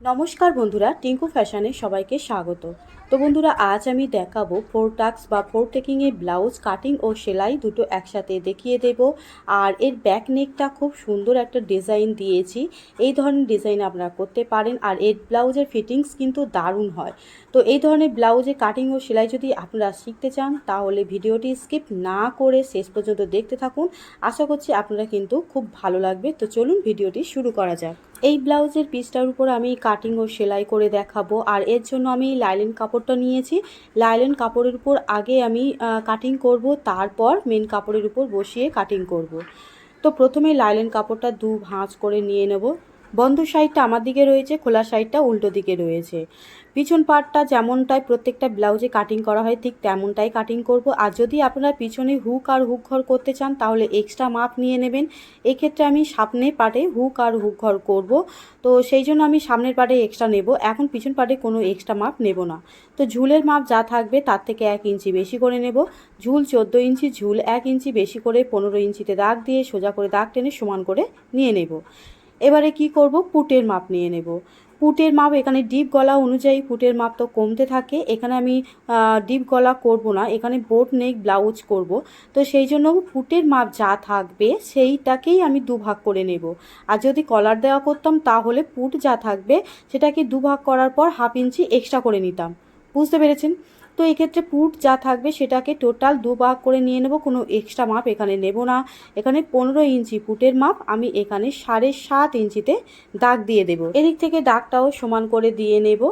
নমস্কার বন্ধুরা টিঙ্কু ফ্যাশনে সবাইকে স্বাগত। তো বন্ধুরা, আজ আমি দেখাবো ফোর টাক্স বা ফোর টেকিংয়ে ব্লাউজ কাটিং ও সেলাই দুটো একসাথে দেখিয়ে দেব। আর এর ব্যাক নেকটা খুব সুন্দর একটা ডিজাইন দিয়েছি। এই ধরনের ডিজাইন আপনারা করতে পারেন আর এর ব্লাউজের ফিটিংস কিন্তু দারুণ হয়। তো এই ধরনের ব্লাউজে কাটিং ও সেলাই যদি আপনারা শিখতে চান, তাহলে ভিডিওটি স্কিপ না করে শেষ পর্যন্ত দেখতে থাকুন। আশা করছি আপনারা কিন্তু খুব ভালো লাগবে। তো চলুন ভিডিওটি শুরু করা যাক। এই ব্লাউজের পিসটার উপর আমি কাটিং ও সেলাই করে দেখাবো। আর এর জন্য আমি লাইলেন কাপড়টা নিয়েছি লাইলেন কাপড়ের উপর আগে আমি কাটিং করব, তারপর মেন কাপড়ের উপর বসিয়ে কাটিং করব। তো প্রথমে লাইলেন কাপড়টা দু ভাঁজ করে নিয়ে নেব বন্ধ সাইডটা আমার দিকে রয়েছে, খোলা সাইডটা উল্টো দিকে রয়েছে। পিছন পার্টটা যেমনটাই প্রত্যেকটা ব্লাউজে কাটিং করা হয়, ঠিক তেমনটাই কাটিং করব। আর যদি আপনারা পিছনে হুক আর হুক ঘর করতে চান, তাহলে এক্সট্রা মাপ নিয়ে নেবেন। এক্ষেত্রে আমি সামনে পার্টে হুক আর হুক ঘর করব। তো সেই জন্য আমি সামনের পার্টে এক্সট্রা নেব। এখন পিছন পার্টে কোনো এক্সট্রা মাপ নেব না। তো ঝুলের মাপ যা থাকবে, তার থেকে এক ইঞ্চি বেশি করে নেব। ঝুল চোদ্দ ইঞ্চি, ঝুল এক ইঞ্চি বেশি করে পনেরো ইঞ্চিতে দাগ দিয়ে সোজা করে দাগ টেনে সমান করে নিয়ে নেব। এবারে কি করব? পুটের মাপ নিয়ে নেব। পুটের মাপ এখানে ডিপ গলা অনুযায়ী পুটের মাপ তো কমতে থাকে। এখানে আমি ডিপ গলা করব না। এখানে বোট নেক ব্লাউজ করব। তো সেই জন্য পুটের মাপ যা থাকবে সেইটাকেই আমি দুভাগ করে নেব। আর যদি কলার দেওয়া করতাম তাহলে পুট যা থাকবে সেটাকে দুভাগ করার পর হাফ ইঞ্চি এক্সট্রা করে নিতাম। বুঝতে পেরেছেন? তো এক্ষেত্রে পুট যা থাকবে সেটাকে টোটাল দু ভাগ করে নিয়ে নেব, কোনো এক্সট্রা মাপ এখানে নেব না। এখানে পনেরো ইঞ্চি পুটের মাপ আমি এখানে সাড়ে সাত ইঞ্চিতে দাগ দিয়ে দেব। এদিক থেকে দাগটাও সমান করে দিয়ে নেব।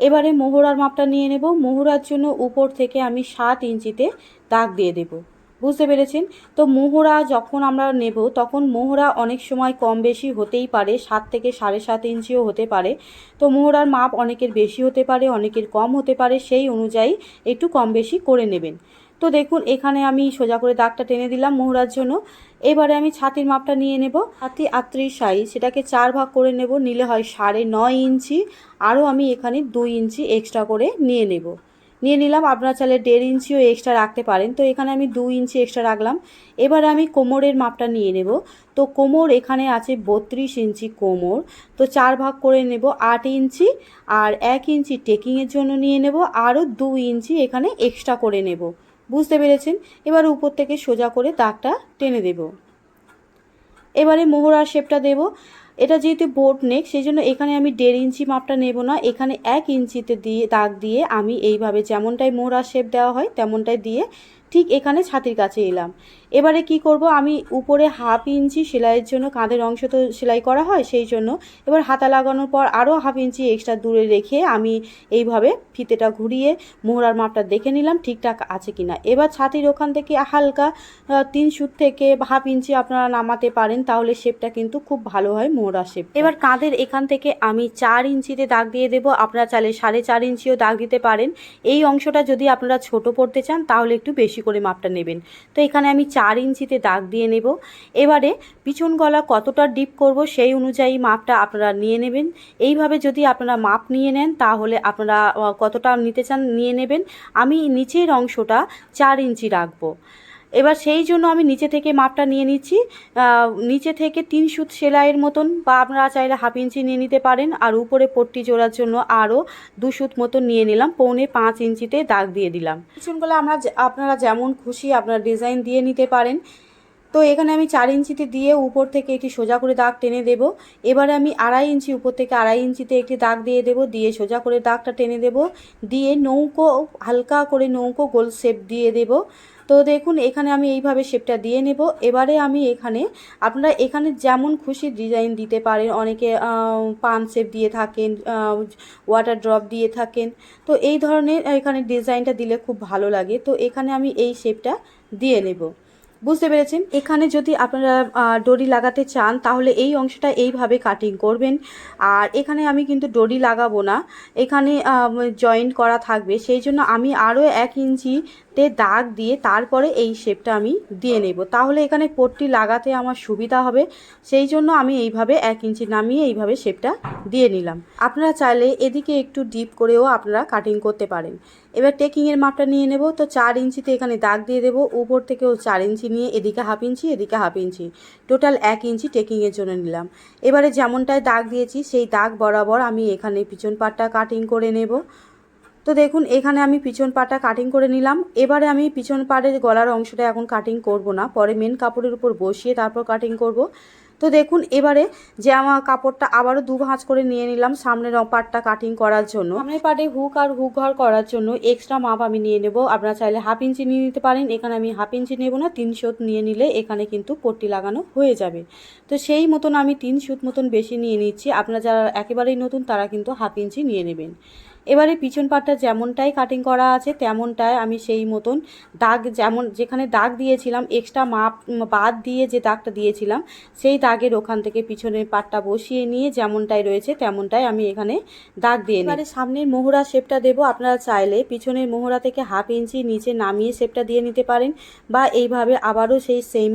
এবারে মোহরার মাপটা নিয়ে নেব। মোহরার জন্য উপর থেকে আমি সাত ইঞ্চিতে দাগ দিয়ে দেবো। বুঝতে পেরেছেন? তো মোহরা যখন আমরা নেব, তখন মোহরা অনেক সময় কম বেশি হতেই পারে, সাত থেকে সাড়ে সাত ইঞ্চিও হতে পারে। তো মোহরার মাপ অনেকের বেশি হতে পারে, অনেকের কম হতে পারে, সেই অনুযায়ী একটু কম বেশি করে নেবেন। তো দেখুন, এখানে আমি সোজা করে দাগটা টেনে দিলাম মোহরার জন্য। এবারে আমি ছাতির মাপটা নিয়ে নেব। ছাতি আটত্রিশ সাইজ, সেটাকে চার ভাগ করে নেব, নিলে হয় সাড়ে নয় ইঞ্চি। আরও আমি এখানে দুই ইঞ্চি এক্সট্রা করে নিয়ে নেব। নিয়ে নিলাম। আপনারা চাইলে দেড় ইঞ্চিও এক্সট্রা রাখতে পারেন। তো এখানে আমি দু ইঞ্চি এক্সট্রা রাখলাম। এবার আমি কোমরের মাপটা নিয়ে নেব। তো কোমর এখানে আছে বত্রিশ ইঞ্চি কোমর। তো চার ভাগ করে নেব আট ইঞ্চি আর এক ইঞ্চি টেকিংয়ের জন্য নিয়ে নেব। আরও দু ইঞ্চি এখানে এক্সট্রা করে নেব। বুঝতে পেরেছেন? এবার উপর থেকে সোজা করে দাগটা টেনে দেব। এবারে মোহরার শেপটা দেব। এটা যেহেতু বোট নেক সেই জন্য এখানে আমি দেড় ইঞ্চি মাপটা নেব না। এখানে এক ইঞ্চিতে দিয়ে দাগ দিয়ে আমি এইভাবে যেমনটাই মোড়া শেপ দেওয়া হয়, তেমনটাই দিয়ে ঠিক এখানে ছাতির কাছে এলাম। এবারে কি করব? আমি উপরে হাফ ইঞ্চি সেলাইয়ের জন্য কাঁধের অংশ তো সেলাই করা হয়, সেই জন্য। এবার হাতা লাগানোর পর আরও হাফ ইঞ্চি এক্সট্রা দূরে রেখে আমি এইভাবে ফিতেটা ঘুরিয়ে মোহরার মাপটা দেখে নিলাম, ঠিকঠাক আছে কি না এবার ছাতির ওখান থেকে হালকা তিন সুত থেকে হাফ ইঞ্চি আপনারা নামাতে পারেন, তাহলে শেপটা কিন্তু খুব ভালো হয় মোহরা শেপ। এবার কাঁধের এখান থেকে আমি চার ইঞ্চিতে দাগ দিয়ে দেবো, আপনারা চাইলে সাড়ে চার ইঞ্চিও দাগ দিতে পারেন। এই অংশটা যদি আপনারা ছোট পড়তে চান, তাহলে একটু বেশি করে মাপটা নেবেন। তো এখানে আমি চার ইঞ্চিতে দাগ দিয়ে নেব। এবারে পিছন গলা কতটা ডিপ করব সেই অনুযায়ী মাপটা আপনারা নিয়ে নেবেন। এইভাবে যদি আপনারা মাপ নিয়ে নেন, তাহলে আপনারা কতটা নিতে চান নিয়ে নেবেন। আমি নিচের অংশটা চার ইঞ্চি রাখব। এবার সেই জন্য আমি নিচে থেকে মাপটা নিয়ে নিচ্ছি। নিচে থেকে তিন সুত সেলাইয়ের মতন বা আপনারা চাইলে হাফ ইঞ্চি নিয়ে নিতে পারেন। আর উপরে পট্টি জোড়ার জন্য আরও দু সুত মতন নিয়ে নিলাম। পৌনে পাঁচ ইঞ্চিতে দাগ দিয়ে দিলাম। পিছনগুলো আমরা আপনারা যেমন খুশি আপনারা ডিজাইন দিয়ে নিতে পারেন। তো এখানে আমি চার ইঞ্চিতে দিয়ে উপর থেকে একটি সোজা করে দাগ টেনে দেব। এবারে আমি আড়াই ইঞ্চি, উপর থেকে আড়াই ইঞ্চিতে একটি দাগ দিয়ে দেব। দিয়ে সোজা করে দাগটা টেনে দেব। দিয়ে নৌকো, হালকা করে নৌকো গোল শেপ দিয়ে দেব। তো দেখুন, এখানে আমি এইভাবে শেপটা দিয়ে নেব। এবারে আমি এখানে আপনারা এখানে যেমন খুশি ডিজাইন দিতে পারেন। অনেকে পান শেপ দিয়ে থাকেন ওয়াটার ড্রপ দিয়ে থাকেন। তো এই ধরনের এখানে ডিজাইনটা দিলে খুব ভালো লাগে। তো এখানে আমি এই শেপটা দিয়ে নেব। বুঝতে পেরেছেন? এখানে যদি আপনারা ডরি লাগাতে চান, তাহলে এই অংশটা এইভাবে কাটিং করবেন। আর এখানে আমি কিন্তু ডরি লাগাবো না। এখানে জয়েন্ট করা থাকবে। সেই জন্য আমি আরও এক ইঞ্চি তে দাগ দিয়ে তারপরে এই শেপটা আমি দিয়ে নেব। তাহলে এখানে পট্টি লাগাতে আমার সুবিধা হবে। সেই জন্য আমি এইভাবে এক ইঞ্চি নামিয়ে এইভাবে শেপটা দিয়ে নিলাম। আপনারা চাইলে এদিকে একটু ডিপ করেও আপনারা কাটিং করতে পারেন। এবার টেকিংয়ের মাপটা নিয়ে নেব। তো চার ইঞ্চিতে এখানে দাগ দিয়ে দেবো। উপর থেকেও চার ইঞ্চি নিয়ে এদিকে হাফ ইঞ্চি, এদিকে হাফ ইঞ্চি। টোটাল এক ইঞ্চি টেকিংয়ের জন্য নিলাম। এবারে যেমনটায় দাগ দিয়েছি, সেই দাগ বরাবর আমি এখানে পিছন পাটটা কাটিং করে নেব। তো দেখুন, এখানে আমি পিছন পাটা কাটিং করে নিলাম। এবারে আমি পিছন পাড়ের গলার অংশটা এখন কাটিং করব না। পরে মেন কাপড়ের উপর বসিয়ে তারপর কাটিং করব। তো দেখুন, এবারে যে আমার কাপড়টা আবারও দু ভাঁজ করে নিয়ে নিলাম সামনের পাটটা কাটিং করার জন্য। সামনের পাটে হুক আর হুক ঘর করার জন্য এক্সট্রা মাপ আমি নিয়ে নেব। আপনারা চাইলে হাফ ইঞ্চি নিয়ে নিতে পারেন। এখানে আমি হাফ ইঞ্চি নেব না, তিন সুত নিয়ে নিলে এখানে কিন্তু পট্টি লাগানো হয়ে যাবে। তো সেই মতন আমি তিন সুত মতন বেশি নিয়ে নিচ্ছি। আপনারা যারা একেবারেই নতুন, তারা কিন্তু হাফ ইঞ্চি নিয়ে নেবেন। এবারে পিছন পাটটা যেমনটাই কাটিং করা আছে, তেমনটাই আমি সেই মতন দাগ যেমন যেখানে দাগ দিয়েছিলাম এক্সট্রা মাপ, বাদ দিয়ে যে দাগটা দিয়েছিলাম, সেই দাগের ওখান থেকে পিছনের পাটটা বসিয়ে নিয়ে যেমনটাই রয়েছে, তেমনটাই আমি এখানে দাগ দিয়ে এবারে সামনের মোহরা শেপটা দেবো, আপনারা চাইলে পিছনের মোহরা থেকে হাফ ইঞ্চি নিচে নামিয়ে শেপটা দিয়ে নিতে পারেন বা এইভাবে আবারও সেই সেম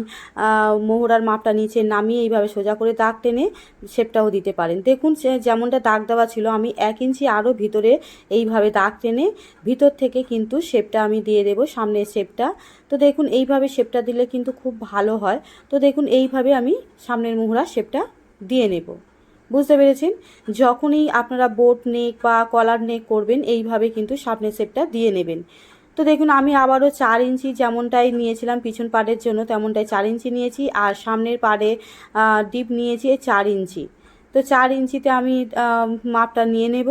মোহরার মাপটা নিচে নামিয়ে এইভাবে সোজা করে দাগ টেনে শেপটাও দিতে পারেন। দেখুন যেমনটা দাগ দেওয়া ছিল, আমি এক ইঞ্চি আরও ভিতরে এইভাবে দাগ টেনে ভিতর থেকে কিন্তু শেপটা আমি দিয়ে দেবো, সামনের শেপটা তো দেখুন, এইভাবে শেপটা দিলে কিন্তু খুব ভালো হয়। তো দেখুন, এইভাবে আমি সামনের মোহরা শেপটা দিয়ে নেব। বুঝতে পেরেছেন? যখনই আপনারা বোট নেক বা কলার নেক করবেন, এইভাবে কিন্তু সামনের শেপটা দিয়ে নেবেন। তো দেখুন, আমি আবারও চার ইঞ্চি যেমনটাই নিয়েছিলাম, পিছন পাড়ের জন্য তেমনটাই চার ইঞ্চি নিয়েছি, আর সামনের পাড়ে ডিপ নিয়েছি চার ইঞ্চি। তো চার ইঞ্চিতে আমি মাপটা নিয়ে নেব।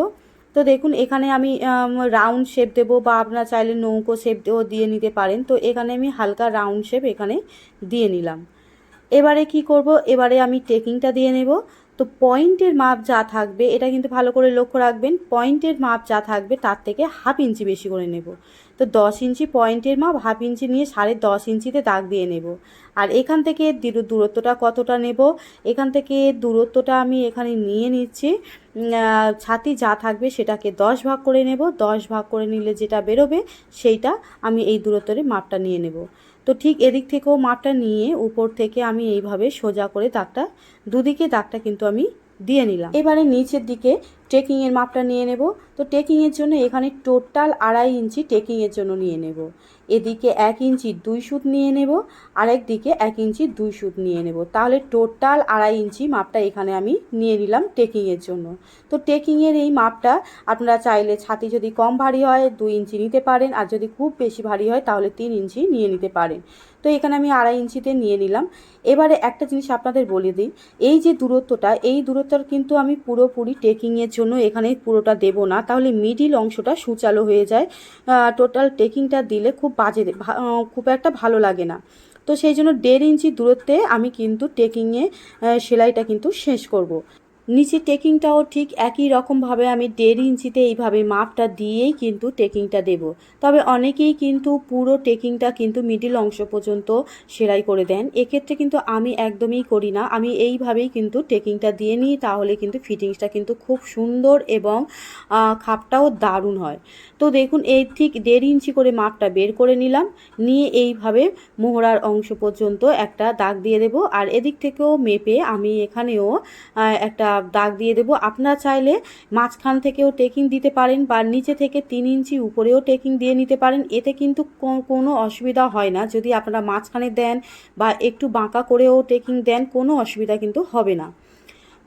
তো দেখুন, এখানে আমি রাউন্ড শেপ দেবো বা আপনার চাইলে নৌকো শেপ দিয়ে নিতে পারেন। তো এখানে আমি হালকা রাউন্ড শেপ এখানে দিয়ে নিলাম। এবারে কি করব? এবারে আমি টেকিংটা দিয়ে নেব। তো পয়েন্টের মাপ যা থাকবে, এটা কিন্তু ভালো করে লক্ষ্য রাখবেন পয়েন্টের মাপ যা থাকবে, তার থেকে হাফ ইঞ্চি বেশি করে নেব। তো দশ ইঞ্চি পয়েন্টের মাপ হাফ ইঞ্চি নিয়ে সাড়ে দশ ইঞ্চিতে দাগ দিয়ে নেব। আর এখান থেকে দূরত্বটা কতটা নেব? এখান থেকে দূরত্বটা আমি এখানে নিয়ে নিচ্ছি। ছাতি যা থাকবে সেটাকে দশ ভাগ করে নেব। দশ ভাগ করে নিলে যেটা বেরোবে সেইটা আমি এই দূরত্বের মাপটা নিয়ে নেব। তো ঠিক এদিক থেকেও মাপটা নিয়ে উপর থেকে আমি এইভাবে সোজা করে দাগটা, দুদিকে দাগটা কিন্তু আমি দিয়ে নিলাম। এবারে নিচের দিকে ট্রেকিংয়ের মাপটা নিয়ে নেব। তো ট্রেকিংয়ের জন্য এখানে টোটাল আড়াই ইঞ্চি ট্রেকিংয়ের জন্য নিয়ে নেব। এদিকে এক ইঞ্চি দুই সুত নিয়ে নেব, আরেক দিকে এক ইঞ্চি দুই সুত নিয়ে নেব। তাহলে টোটাল আড়াই ইঞ্চি মাপটা এখানে আমি নিয়ে নিলাম টেকিংয়ের জন্য। তো টেকিংয়ের এই মাপটা আপনারা চাইলে ছাতি যদি কম ভারী হয়, দুই ইঞ্চি নিতে পারেন। আর যদি খুব বেশি ভারী হয়, তাহলে তিন ইঞ্চি নিয়ে নিতে পারেন। তো এখানে আমি আড়াই ইঞ্চিতে নিয়ে নিলাম। এবারে একটা জিনিস আপনাদের বলে দিই, এই যে দূরত্বটা, এই দূরত্বটা কিন্তু আমি পুরোপুরি টেকিংয়ের জন্য এখানে পুরোটা দেব না। তাহলে মিডিল অংশটা সুচালো হয়ে যায়। টোটাল টেকিংটা দিলে খুব বাজে খুব একটা ভালো লাগে না। তো সেই জন্য দেড় ইঞ্চি দূরত্বে আমি কিন্তু টেকিংয়ে সেলাইটা কিন্তু শেষ করব। নিচে টেকিংটাও ঠিক একই রকমভাবে আমি দেড় ইঞ্চিতে এইভাবে মাপটা দিয়েই কিন্তু টেকিংটা দেব। তবে অনেকেই কিন্তু পুরো টেকিংটা কিন্তু মিডিল অংশ পর্যন্ত সেলাই করে দেন। এক্ষেত্রে কিন্তু আমি একদমই করি না। আমি এইভাবেই কিন্তু টেকিংটা দিয়ে নিই, তাহলে কিন্তু ফিটিংসটা কিন্তু খুব সুন্দর এবং খাপটাও দারুণ হয়। তো দেখুন, এই ঠিক দেড় ইঞ্চি করে মাপটা বের করে নিলাম, নিয়ে এইভাবে মোহরার অংশ পর্যন্ত একটা দাগ দিয়ে দেব। আর এদিক থেকেও মেপে আমি এখানেও একটা দাগ দিয়ে দেবো। আপনারা চাইলে মাঝখান থেকেও টেকিং দিতে পারেন বা নিচে থেকে তিন ইঞ্চি উপরেও টেকিং দিয়ে নিতে পারেন। এতে কিন্তু কোনো অসুবিধা হয় না। যদি আপনারা মাঝখানে দেন বা একটু বাঁকা করেও টেকিং দেন, কোনো অসুবিধা কিন্তু হবে না।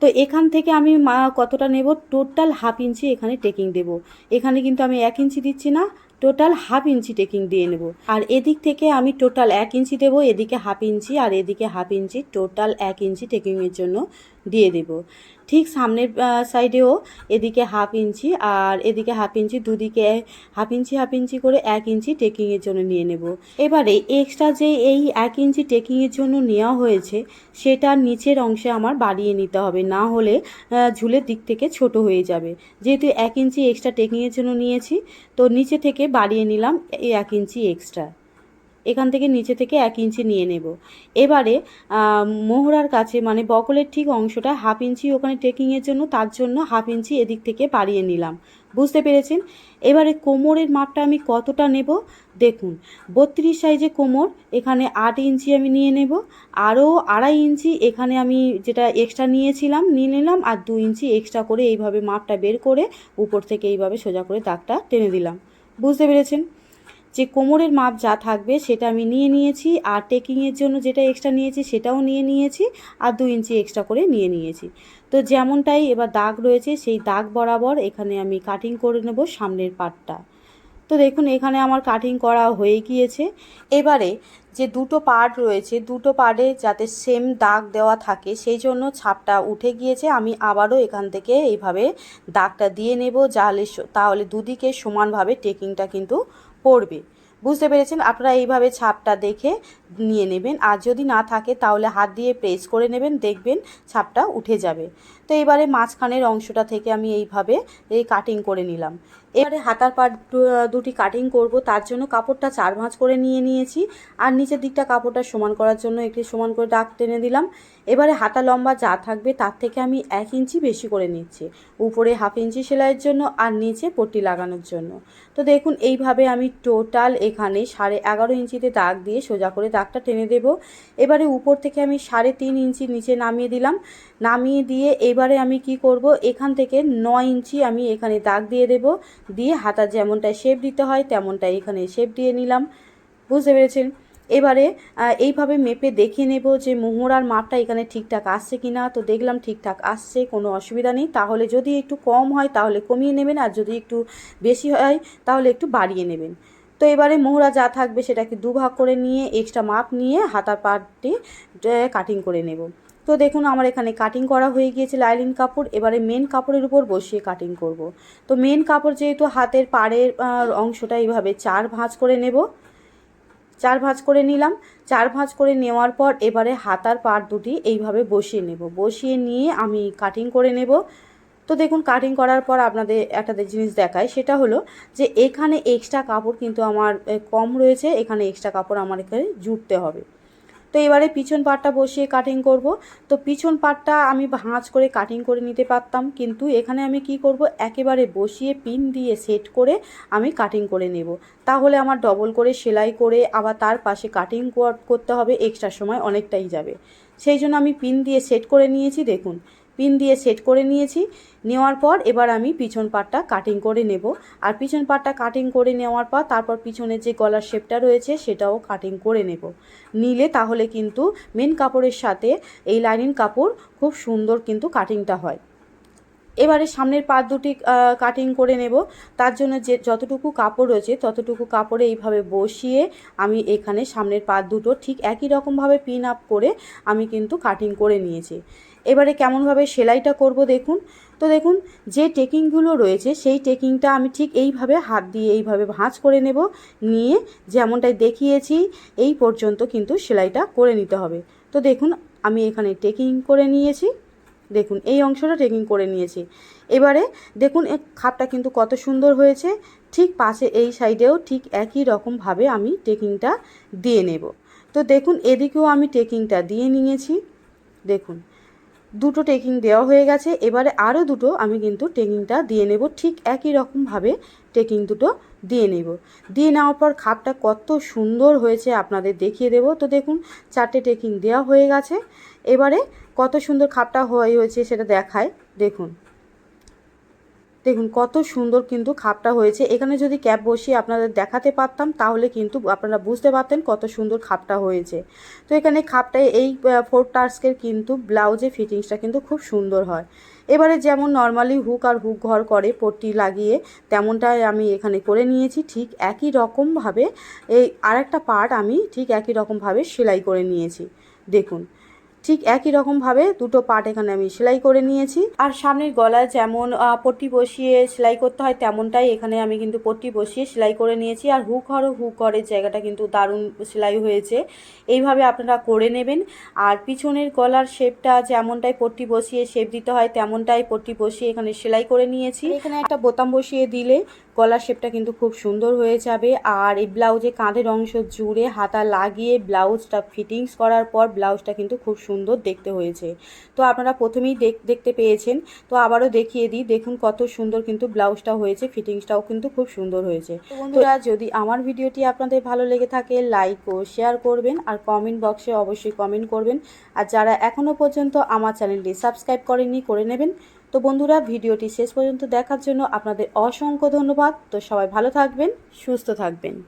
তো এখান থেকে আমি মা, কতটা নেব? টোটাল হাফ ইঞ্চি এখানে টেকিং দেব। এখানে কিন্তু আমি এক ইঞ্চি দিচ্ছি না টোটাল হাফ ইঞ্চি টেকিং দিয়ে নেব। আর এদিক থেকে আমি টোটাল এক ইঞ্চি দেবো, এদিকে হাফ ইঞ্চি আর এদিকে হাফ ইঞ্চি টোটাল এক ইঞ্চি টেকিংয়ের জন্য দিয়ে দেব। ঠিক সামনের সাইডেও এদিকে হাফ ইঞ্চি আর এদিকে হাফ ইঞ্চি দুদিকে হাফ ইঞ্চি হাফ ইঞ্চি করে এক ইঞ্চি টেকিংয়ের জন্য নিয়ে নেব। এবারে এক্সট্রা যে এই এক ইঞ্চি টেকিংয়ের জন্য নেওয়া হয়েছে, সেটা নিচের অংশে আমার বাড়িয়ে নিতে হবে। না হলে ঝুলের দিক থেকে ছোট হয়ে যাবে। যেহেতু এক ইঞ্চি এক্সট্রা টেকিংয়ের জন্য নিয়েছি, তো নিচে থেকে বাড়িয়ে নিলাম এই এক ইঞ্চি এক্সট্রা এখান থেকে নিচে থেকে এক ইঞ্চি নিয়ে নেব। এবারে মোহরার কাছে মানে বকলের ঠিক অংশটা হাফ ইঞ্চি ওখানে টেকিংয়ের জন্য, তার জন্য হাফ ইঞ্চি এদিক থেকে বাড়িয়ে নিলাম। বুঝতে পেরেছেন? এবারে কোমরের মাপটা আমি কতটা নেব? দেখুন, বত্রিশ সাইজে কোমর, এখানে আট ইঞ্চি আমি নিয়ে নেব। আরও আড়াই ইঞ্চি এখানে আমি যেটা এক্সট্রা নিয়েছিলাম, নিয়ে নিলাম, আর দু ইঞ্চি এক্সট্রা করে এইভাবে মাপটা বের করে উপর থেকে এইভাবে সোজা করে দাগটা টেনে দিলাম। বুঝতে পেরেছেন? যে কোমরের মাপ যা থাকবে সেটা আমি নিয়ে নিয়েছি, আর টেকিংয়ের জন্য যেটা এক্সট্রা নিয়েছি সেটাও নিয়ে নিয়েছি, আর দু ইঞ্চি এক্সট্রা করে নিয়ে নিয়েছি। তো যেমনটাই এবার দাগ রয়েছে, সেই দাগ বরাবর এখানে আমি কাটিং করে নেব সামনের পাটটা। তো দেখুন, এখানে আমার কাটিং করা হয়ে গিয়েছে। এবারে যে দুটো পার্ট রয়েছে, দুটো পার্টে যাতে সেম দাগ দেওয়া থাকে, সেই জন্য ছাপটা উঠে গিয়েছে। আমি আবারও এখান থেকে এইভাবে দাগটা দিয়ে নেব, যাহলে তাহলে দুদিকে সমানভাবে টেকিংটা কিন্তু পড়বে। বুঝতে পেরেছেন? আপনারা এইভাবে ছাপটা দেখে নিয়ে নেবেন। আর যদি না থাকে তাহলে হাত দিয়ে প্রেস করে নেবেন, দেখবেন ছাপটা উঠে যাবে। তো এবারে মাঝখানের অংশটা থেকে আমি এইভাবে এই কাটিং করে নিলাম। এবারে হাতার পাট দুটি কাটিং করব, তার জন্য কাপড়টা চার ভাঁজ করে নিয়ে নিয়েছি। আর নিচের দিকটা কাপড়টা সমান করার জন্য একটি সমান করে দাগ টেনে দিলাম। এবারে হাতা লম্বা যা থাকবে তার থেকে আমি এক ইঞ্চি বেশি করে নিচ্ছি, উপরে হাফ ইঞ্চি সেলাইয়ের জন্য আর নিচে পট্টি লাগানোর জন্য। তো দেখুন, এইভাবে আমি টোটাল এখানে সাড়ে এগারো ইঞ্চিতে দাগ দিয়ে সোজা করে দাগটা টেনে দেব। এবারে উপর থেকে আমি সাড়ে তিন ইঞ্চি নিচে নামিয়ে দিলাম। নামিয়ে দিয়ে এবারে আমি কি করব? এখান থেকে নয় ইঞ্চি আমি এখানে দাগ দিয়ে দেব। দিয়ে হাতা যেমনটায় শেপ দিতে হয়, তেমনটাই এখানে শেপ দিয়ে নিলাম। বুঝতে পেরেছেন? এবারে এইভাবে মেপে দেখে নেব যে মোহরার মাপটা এখানে ঠিকঠাক আসছে কি না তো দেখলাম ঠিকঠাক আসছে, কোনো অসুবিধা নেই। তাহলে যদি একটু কম হয়, তাহলে কমিয়ে নেবেন। আর যদি একটু বেশি হয়, তাহলে একটু বাড়িয়ে নেবেন। তো এবারে মোহরা যা থাকবে সেটাকে দুভাগ করে নিয়ে এক্সট্রা মাপ নিয়ে হাতার পাটটি কাটিং করে নেব। তো দেখুন আমার এখানে কাটিং করা হয়ে গিয়েছে লাইলিন কাপড়। এবারে মেন কাপড়ের উপর বসিয়ে কাটিং করব। তো মেন কাপড় যেহেতু হাতের পাড়ের অংশটা এইভাবে চার ভাঁজ করে নেব। চার ভাঁজ করে নিলাম। চার ভাঁজ করে নেওয়ার পর এবারে হাতার পাড় দুটি এইভাবে বসিয়ে নেব। বসিয়ে নিয়ে আমি কাটিং করে নেব। তো দেখুন কাটিং করার পর আপনাদের একটা জিনিস দেখায় সেটা হলো যে এখানে এক্সট্রা কাপড় কিন্তু আমার কম রয়েছে, এখানে এক্সট্রা কাপড় আমার এখানে জুটতে হবে। তো এবারে পিছন পাটটা বসিয়ে কাটিং করব। তো পিছন পাটটা আমি ভাঁজ করে কাটিং করে নিতে পারতাম, কিন্তু এখানে আমি কি করব? একেবারে বসিয়ে পিন দিয়ে সেট করে আমি কাটিং করে নেব। তাহলে আমার ডবল করে সেলাই করে আবার তার পাশে কাটিং করতে হবে এক্সট্রা সময় অনেকটাই যাবে। সেই জন্য আমি পিন দিয়ে সেট করে নিয়েছি, দেখুন। পিন দিয়ে সেট করে নিয়েছি। নেওয়ার পর এবার আমি পিছন পাটটা কাটিং করে নেব। আর পিছন পাটটা কাটিং করে নেওয়ার পর তারপর পিছনের যে গলার শেপটা রয়েছে সেটাও কাটিং করে নেব। নিলে তাহলে কিন্তু মেন কাপড়ের সাথে এই লাইনিং কাপড় খুব সুন্দর কিন্তু কাটিংটা হয়। এবারে সামনের পাত দুটি কাটিং করে নেব। তার জন্য যে যতটুকু কাপড় রয়েছে ততটুকু কাপড়ে এইভাবে বসিয়ে আমি এখানে সামনের পাত দুটো ঠিক একই রকমভাবে পিন আপ করে আমি কিন্তু কাটিং করে নিয়েছি। এবারে কেমনভাবে সেলাইটা করব দেখুন। তো দেখুন, যে টেকিংগুলো রয়েছে, সেই টেকিংটা আমি ঠিক এইভাবে হাত দিয়ে এইভাবে ভাঁজ করে নেব, নিয়ে যেমনটাই দেখিয়েছি, এই পর্যন্ত কিন্তু সেলাইটা করে নিতে হবে। তো দেখুন, আমি এখানে টেকিং করে নিয়েছি। দেখুন, এই অংশটা টেকিং করে নিয়েছি। এবারে দেখুন খাপটা কিন্তু কত সুন্দর হয়েছে। ঠিক পাশে এই সাইডেও ঠিক একই রকমভাবে আমি টেকিংটা দিয়ে নেব। তো দেখুন, এদিকেও আমি টেকিংটা দিয়ে নিয়েছি। দেখুন দুটো টেকিং দেওয়া হয়ে গেছে। এবারে আরও দুটো আমি কিন্তু টেকিংটা দিয়ে নেব। ঠিক একই রকমভাবে টেকিং দুটো দিয়ে নেব। দিয়ে নেওয়ার পর খাপটা কত সুন্দর হয়েছে আপনাদের দেখিয়ে দেব। তো দেখুন, চারটে টেকিং দেওয়া হয়ে গেছে। এবারে কত সুন্দর খাপটা হয়ে হয়েছে সেটা দেখায়। দেখুন। দেখুন, কত সুন্দর কিন্তু খাপটা হয়েছে। এখানে যদি ক্যাপ বসিয়ে আপনাদের দেখাতে পারতাম, তাহলে কিন্তু আপনারা বুঝতে পারতেন কত সুন্দর খাপটা হয়েছে। তো এখানে খাপটায় এই ফোর টাস্কের কিন্তু ব্লাউজে ফিটিংসটা কিন্তু খুব সুন্দর হয়। এবারে যেমন নর্মালি হুক আর হুক ঘর করে, পট্টি লাগিয়ে তেমনটাই আমি এখানে করে নিয়েছি। ঠিক একই রকমভাবে এই আরেকটা পার্ট আমি ঠিক একই রকমভাবে সেলাই করে নিয়েছি। দেখুন ঠিক একই রকমভাবে দুটো পার্ট এখানে আমি সেলাই করে নিয়েছি। আর সামনের গলায় যেমন পট্টি বসিয়ে সেলাই করতে হয় তেমনটাই এখানে আমি কিন্তু পট্টি বসিয়ে সেলাই করে নিয়েছি। আর হুক হরও হুক হরের জায়গাটা কিন্তু দারুণ সেলাই হয়েছে। এইভাবে আপনারা করে নেবেন। আর পিছনের গলার শেপটা যেমনটাই পট্টি বসিয়ে শেপ দিতে হয় তেমনটাই পট্টি বসিয়ে এখানে সেলাই করে নিয়েছি। এখানে একটা বোতাম বসিয়ে দিলে গলার শেপটা কিন্তু খুব সুন্দর হয়ে যাবে। আর এই ব্লাউজে কাঁধের অংশ জুড়ে হাতা লাগিয়ে ব্লাউজটা ফিটিংস করার পর ব্লাউজটা কিন্তু খুব সুন্দর সুন্দর দেখতে হয়েছে। তো আপনারা প্রথমেই দেখ- দেখতে পেয়েছেন। তো আবারও দেখিয়ে দিই দেখুন কত সুন্দর কিন্তু ব্লাউজটা হয়েছে ফিটিংসটাও কিন্তু খুব সুন্দর হয়েছে। তো বন্ধুরা যদি আমার ভিডিওটি আপনাদের ভালো লেগে থাকে লাইক ও শেয়ার করবেন আর কমেন্ট বক্সে অবশ্যই কমেন্ট করবেন। আর যারা এখনও পর্যন্ত আমার চ্যানেলটি সাবস্ক্রাইব করেননি করে নেবেন। তো বন্ধুরা ভিডিওটি শেষ পর্যন্ত দেখার জন্য আপনাদের অসংখ্য ধন্যবাদ। তো সবাই ভালো থাকবেন সুস্থ থাকবেন।